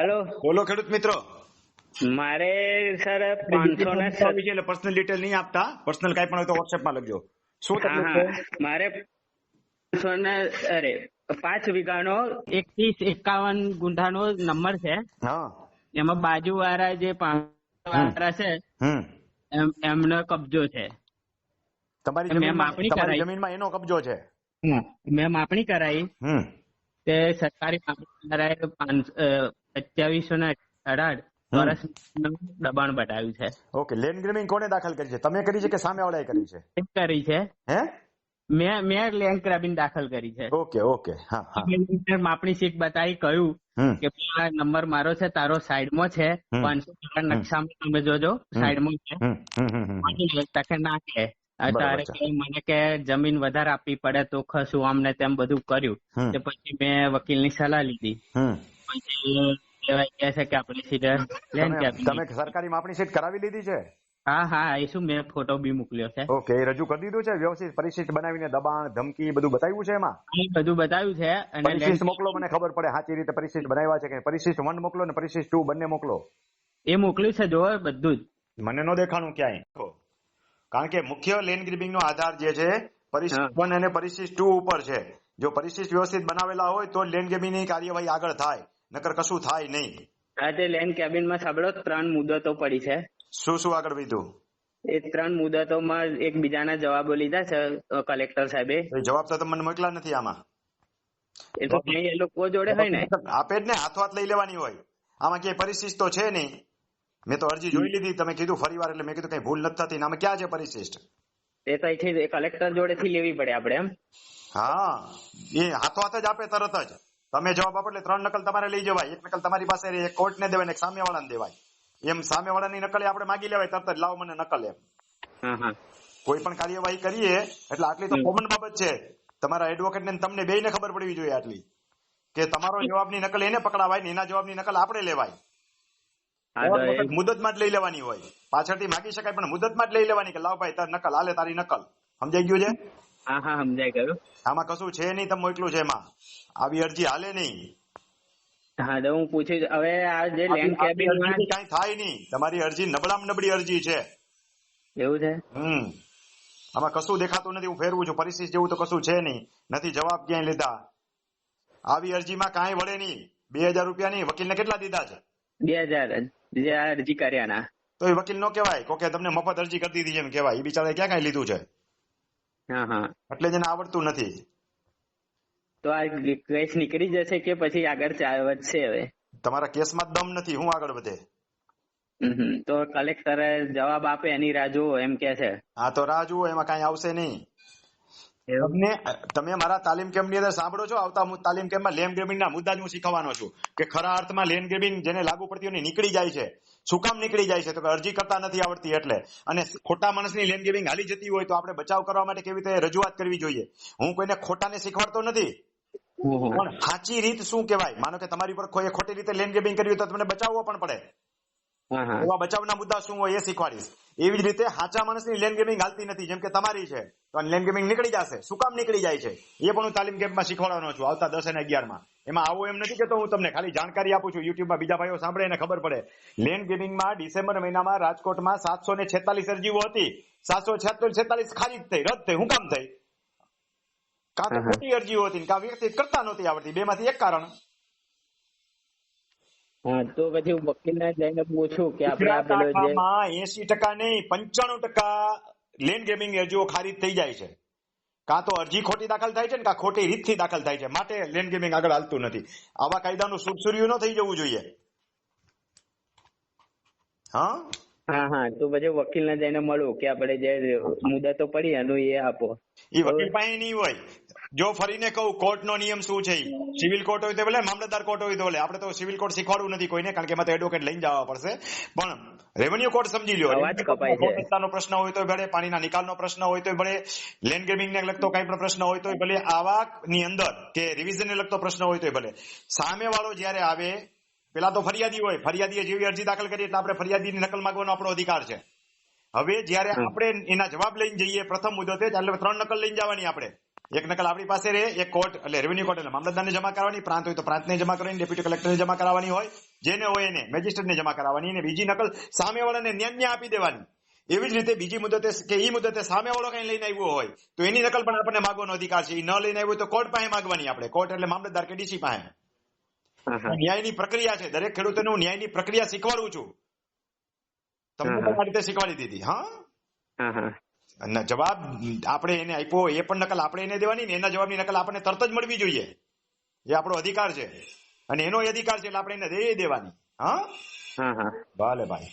Hello બોલો ખેડૂત મિત્રો. મારે સર પાંચસો ને એટલે પર્સનલ ડિટેલ નહીં આપતા. પર્સનલ કઈ પણ હોય તો WhatsApp માં લખજો. શું તકલીફ મારે પાંચસો ને અરે પાંચ વીઘાનો એકત્રીસ એકાવન ગુંઠાનો નંબર છે. એમાં બાજુવાળા જે પાંચ વાળા છે એમ- એમનો કબજો છે. તમારી મેં જમીનમાં માપણી કરાવી જમીનમાં એનો કબજો છે? મેં માપણી કરાવી હમ. તે સરકારી માપણી પાંચ સત્યાવીસો ને અઢાર વર્ષ દબાણ બતાવ્યું છે. ઓકે લેન્ડ ગ્રેમિંગ કોને દાખલ કરી છે? તમે કરી છે કે સામે વાળાએ કરી છે? કરી છે. હે? મેં મેં લેન્ડ ક્રેબિન દાખલ કરી છે. Okay okay. હા હા. માપણી શીટ બતાવી કહ્યું કે આ નંબર મારો છે તારો સાઈડમાં છે હમ. પાંચસો ટકા નકશામાં તમે જોજો સાઈડમાં છે. તકે ના કે. તારે છે. મને કે જમીન વધારે આપવી પડે તો ખસું આમને તેમ બધું કર્યું. તે પછી મેં વકીલની સલાહ લીધી. પછી છે કે આપણી સીધે તમે સરકારી માપણી સીટ કરાવી લીધી છે? હા હા એ શું મેં ફોટો બી મોકલ્યો છે. ઓકે રજૂ કરી દીધું છે? વ્યવસ્થિત પરિશિષ્ટ બનાવીને દબાણ ધમકી બધું બતાવ્યું છે એમાં? બધું બતાવ્યું છે અને પરિશિષ્ટ મોકલો મને ખબર પડે સાચી રીતે પરિશિષ્ટ બનાવ્યા છે કે પરિશિષ્ટ વન મોકલો ને પરિશિષ્ટ ટુ બંને મોકલો. એ મોકલ્યું છે જો બધું જ. મને નો દેખાણું ક્યાંય. કારણ કે મુખ્ય લેન્ડ ગ્રીબિંગ નો આધાર જે છે પરિશિષ્ટ વન અને પરિશિષ્ટ ટુ ઉપર છે. જો પરિશિષ્ટ વ્યવસ્થિત બનાવેલા હોય તો લેન્ડ ગ્રીબિંગની કાર્યવાહી આગળ થાય. નકર કશું થાય નહીં. આ તે લેન્ડ કેબિનમાં સાંભળો ત્રણ મુદતો પડી છે. શું શું આગળ વીધું એ ત્રણ મુદતોમાં એકબીજાના જવાબો લીધા છે કલેક્ટર સાહેબે. એ જવાબ તો તમને મોકલા નથી આમાં. એ તો એ લોકો જોડે હોય ને. આપે જ ને હાથો હાથ લઈ લેવાની હોય. આમાં ક્યાંય પરિશિષ્ટ તો છે નહીં. મેં તો અરજી જોઈ લીધી તમે કીધું ફરી વાર એટલે મેં કીધું કઈ ભૂલ નથી થતી આમાં ક્યાં છે પરિશિષ્ટ? એ તો અહીંથી કલેક્ટર જોડેથી લેવી પડે આપણે એમ. હા એ હાથો હાથ જ આપે તરત જ. તમે જવાબ આપો એટલે ત્રણ નકલ તમારે લઈ જવાય. એક નકલ તમારી પાસે એક કોર્ટને દેવાય ને સામે વાળાને દેવાય. એમ સામે વાળાની નકલ આપણે માગી લેવાય તરત જ લાવો મને નકલ એમ. કોઈ પણ કાર્યવાહી કરીએ એટલે આટલી તો કોમન બાબત છે. તમારા એડવોકેટ ને તમને ને ખબર પડવી જોઈએ આટલી. કે તમારો જવાબની નકલ એને પકડાવાય ને એના જવાબની નકલ આપણે લેવાય. મુદતમાં જ લઈ લેવાની હોય. પાછળથી માગી શકાય પણ મુદતમાં જ લઈ લેવાની કે લાવ ભાઈ તાર નકલ હાલે તારી નકલ. સમજાઈ ગયું છે? હા હા સમજાય ગયું. આમાં કશું છે નહીં તમે મોકલું છે એમાં. આવી અરજી હાલે નહીં. હા તો હું પૂછીશ. હવે આ જે લેન્ડ કેબિન અરજીથી થાય નહીં. તમારી અરજી નબળામાં નબળી અરજી છે. એવું છે? હમ. આમાં કશું દેખાતું નથી હું ફેરવું છું. પરિસ્થિતિ જેવું તો કશું છે નહીં. નથી જવાબ ક્યાંય લીધા. આવી અરજીમાં કાંઈ વળે નહીં. બે હજાર રૂપિયા રૂપિયાની વકીલને કેટલા દીધા છે? બે હજાર. જે અરજી કર્યાના. તો એ વકીલ નો કહેવાય. કોકે તમને મફત અરજી કરી દીધી છે એમ કહેવાય. એ બિચારાએ ક્યાં કાંઈ લીધું છે? એટલે જ એને આવડતું નથી. તો આ કેસ નીકળી જશે કે પછી આગળ વધશે હવે? તમારા કેસમાં દમ નથી હું આગળ વધે. તો કલેક્ટરે જવાબ આપે એની રાહ જુઓ એમ કે છે. હા તો રાહ જુઓ એમાં કઈ આવશે નહીં. તમને તમે મારા તાલીમ કેમ્પની અંદર સાંભળો છો? આવતા તાલીમ કેમ્પમાં લેન્ડ ગ્રેબિંગના મુદ્દા જ હું શીખવાનો છું. કે ખરા અર્થમાં લેન્ડ ગ્રેબિંગ જેને લાગુ પડતી હોય નીકળી જાય છે. શું કામ નીકળી જાય છે? તો કે અરજી કરતા નથી આવડતી એટલે. અને ખોટા માણસની લેન્ડ ગ્રેબિંગ હાલી જતી હોય તો આપણે બચાવ કરવા માટે કેવી રીતે રજૂઆત કરવી જોઈએ? હું કોઈને ખોટાને શીખવાડતો નથી. પણ સાચી રીત શું કહેવાય? માનો કે તમારી પર કોઈ ખોટી રીતે લેન્ડ ગ્રેબિંગ કરવી તો તમને બચાવવો પણ પડે. એવા બચાવના મુદ્દા શું હોય એ શીખવાડીશ. એવી જ રીતે સાચા માણસની લેન ગેમિંગ હાલતી નથી. જેમ કે તમારી છે તો લેન ગેમિંગ નીકળી જશે. શું કામ નીકળી જાય છે? એ પણ હું તાલીમ કેમ્પમાં શીખવાડવાનો છું આવતા દસ અને અગિયારમાં. એમાં આવો એમ નથી કેતો હું તમને ખાલી જાણકારી આપું છું. યુટ્યુબમાં બીજા ભાઈઓ સાંભળે એને ખબર પડે. લેન્ડ ગેમિંગમાં ડિસેમ્બર મહિનામાં રાજકોટમાં સાતસો ને છેતાલીસ અરજીઓ હતી. સાતસો છેતાલીસ ખારીજ થઈ રદ થઈ. હું કામ થઈ? કાં તો. ખોટી અરજીઓ હતી કાં વ્યક્તિ કરતા નહોતી આવડતી. બે માંથી એક કારણ. હા તો પછી હું વકીલને જઈને પૂછું કે આપણે આ પેલો જે એસી ટકા નહીં પંચાણું ટકા લેન્ડ ગેમિંગ અરજીઓ ખારીજ થઈ જાય છે. કાં તો અરજી ખોટી દાખલ થાય છે ને કાં ખોટી રીતથી દાખલ થાય છે. માટે લેન્ડ ગેમિંગ આગળ હાલતું નથી. આવા કાયદાનું સુરસુર્યું ન થઈ જવું જોઈએ. હા? હા હા. તો પછી વકીલને જઈને મળું કે આપણે જે મુદતો પડી એનું એ આપો. એ વકીલ પાસે નહીં હોય. જો ફરીને કહું કોર્ટનો નિયમ શું છે સિવિલ કોર્ટ હોય તો ભલે મામલતદાર કોર્ટ હોય તો ભલે. આપણે તો સિવિલ કોર્ટ શીખવાડવું નથી કોઈને કારણ કે એમાં તો એડવોકેટ લઈને જવા પડશે. પણ રેવન્યુ કોર્ટ સમજી છે. ગૌરક્ષાનો પ્રશ્ન હોય તો ભલે પાણીના નિકાલનો પ્રશ્ન હોય તો ભલે લેન્ડ ગ્રેબિંગ ને લગતો કઈ પણ પ્રશ્ન હોય તો ભલે આવા ની અંદર કે રિવિઝન ને લગતો પ્રશ્ન હોય તો ભલે. સામે વાળો જયારે આવે પેલા તો ફરિયાદી હોય ફરિયાદીએ જેવી અરજી દાખલ કરી એટલે આપણે ફરિયાદીની નકલ માંગવાનો આપણો અધિકાર છે. હવે જયારે આપણે એના જવાબ લઈને જઈએ પ્રથમ મુદતે એટલે ત્રણ નકલ લઈને જવાની આપણે. એક નકલ આપણી પાસે રહે એક કોર્ટ એટલે રેવન્યુ કોર્ટ એટલે મામલતદારને જમા કરવાની પ્રાંત હોય તો પ્રાંતને જમા કરવાની ડેપ્યુટી કલેક્ટરને જમા કરાવવાની હોય જેને હોય એને મેજિસ્ટ્રેટને જમા કરાવવાની અને બીજી નકલ સામેવાળાને ન્યાન્ય આપી દેવાની. એવી જ રીતે બીજી મુદતે કે એ મુદતે સામેવાળો કઈ લઈને આવ્યો હોય તો એની નકલ પણ આપણને માગવાનો અધિકાર છે. એ ન લઈને આવ્યો હોય તો કોર્ટ પાસે માગવાની આપણે. કોર્ટ એટલે મામલતદાર કે ડીસી પાસે. ન્યાયની પ્રક્રિયા છે. દરેક ખેડૂતોને હું ન્યાયની પ્રક્રિયા શીખવાડું છું. તમને આ રીતે શીખવાડી દીધી હા? અને જવાબ આપણે એને આપ્યો એ પણ નકલ આપણે એને દેવાની ને એના જવાબની નકલ આપણને તરત જ મળવી જોઈએ. એ આપણો અધિકાર છે. અને એનો અધિકાર છે એટલે આપણે એને દે દેવાની હા. ભલે ભાઈ.